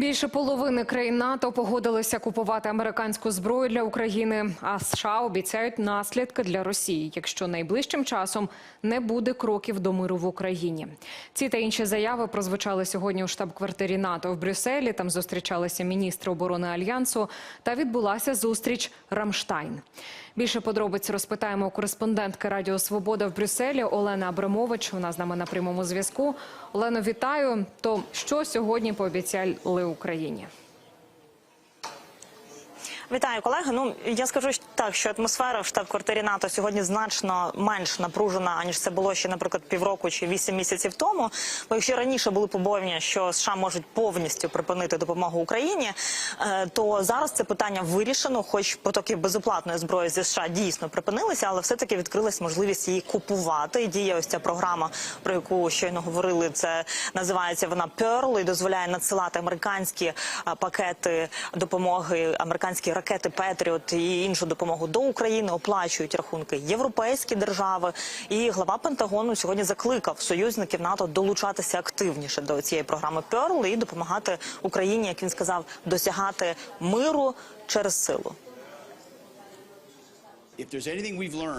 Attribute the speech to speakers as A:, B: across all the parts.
A: Більше половини країн НАТО погодилися купувати американську зброю для України. А США обіцяють наслідки для Росії, якщо найближчим часом не буде кроків до миру в Україні. Ці та інші заяви прозвучали сьогодні у штаб-квартирі НАТО в Брюсселі. Там зустрічалися міністри оборони альянсу та відбулася зустріч Рамштайн. Більше подробиць розпитаємо у кореспондентки Радіо Свобода в Брюсселі Олена Абрамович. Вона з нами на прямому зв'язку. Олено, вітаю. То що сьогодні пообіцяли Україні?
B: Вітаю, колеги. Ну я скажу так, що атмосфера в штаб-квартирі НАТО сьогодні значно менш напружена, аніж це було ще, наприклад, півроку чи вісім місяців тому. Бо якщо раніше були побоювання, що США можуть повністю припинити допомогу Україні, е, то зараз це питання вирішено, хоч потоки безоплатної зброї зі США дійсно припинилися, але все таки відкрилась можливість її купувати. І діє ось ця програма, про яку щойно говорили. Це називається вона Pearl і дозволяє надсилати американські е, пакети допомоги, американські ракети Петріот і іншу допомогу до України. Оплачують рахунки європейські держави. І глава Пентагону сьогодні закликав союзників НАТО долучатися активніше до цієї програми Pearl і допомагати Україні, як він сказав, досягати миру через силу.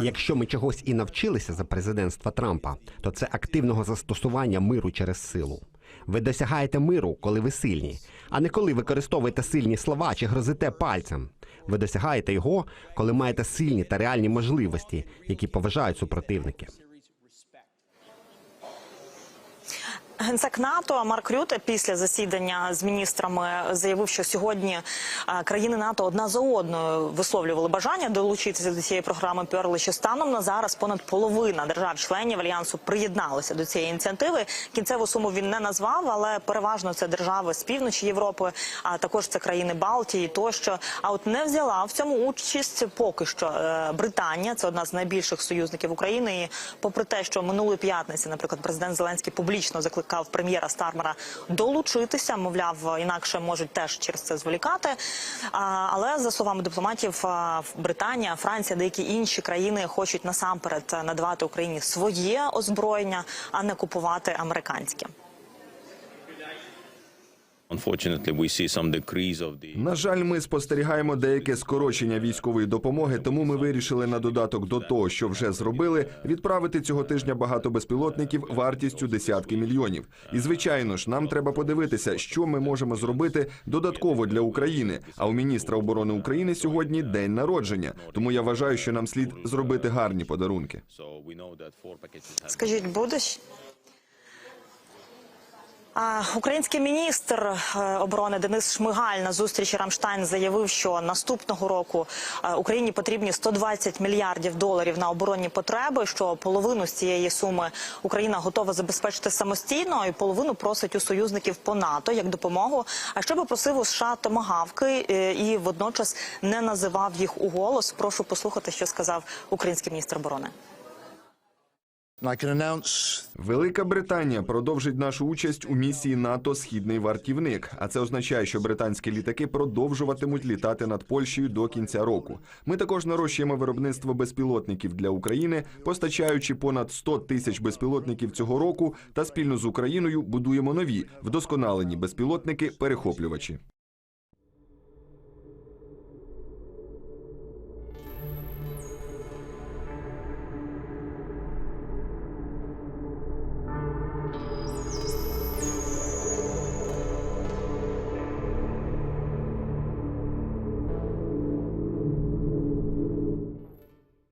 C: Якщо ми чогось і навчилися за президентства Трампа, то це активного застосування миру через силу. Ви досягаєте миру, коли ви сильні, а не коли використовуєте сильні слова чи грозите пальцем. Ви досягаєте його, коли маєте сильні та реальні можливості, які поважають супротивники.
B: Генсек НАТО Марк Рюте після засідання з міністрами заявив, що сьогодні країни НАТО одна за одною висловлювали бажання долучитися до цієї програми Перли. Що станом на зараз понад половина держав-членів альянсу приєдналися до цієї ініціативи. Кінцеву суму він не назвав, але переважно це держави з півночі Європи, а також це країни Балтії. Тощо, а от не взяла в цьому участь поки що е, Британія. Це одна з найбільших союзників України. І попри те, що минулої п'ятниці, наприклад, президент Зеленський публічно закликав прем'єра Стармера долучитися, мовляв, інакше можуть теж через це зволікати. Але за словами дипломатів, Британія, Франція, деякі інші країни хочуть насамперед надавати Україні своє озброєння, а не купувати американське.
D: На жаль, ми спостерігаємо деяке скорочення військової допомоги, тому ми вирішили на додаток до того, що вже зробили, відправити цього тижня багато безпілотників вартістю десятки мільйонів. І звичайно ж, нам треба подивитися, що ми можемо зробити додатково для України. А у міністра оборони України сьогодні день народження. Тому я вважаю, що нам слід зробити гарні подарунки.
B: Скажіть, будеш? Український міністр е, оборони Денис Шмигаль на зустрічі Рамштайн заявив, що наступного року е, Україні потрібні 120 мільярдів доларів на оборонні потреби. Що половину з цієї суми Україна готова забезпечити самостійно, і половину просить у союзників по НАТО як допомогу. А ще попросив у США томагавки е, і водночас не називав їх у голос. Прошу послухати, що сказав український міністр оборони.
D: Велика Британія продовжить нашу участь у місії НАТО Східний вартівник. А це означає, що британські літаки продовжуватимуть літати над Польщею до кінця року. Ми також нарощуємо виробництво безпілотників для України, постачаючи понад 100 тисяч безпілотників цього року. Та спільно з Україною будуємо нові вдосконалені безпілотники перехоплювачі.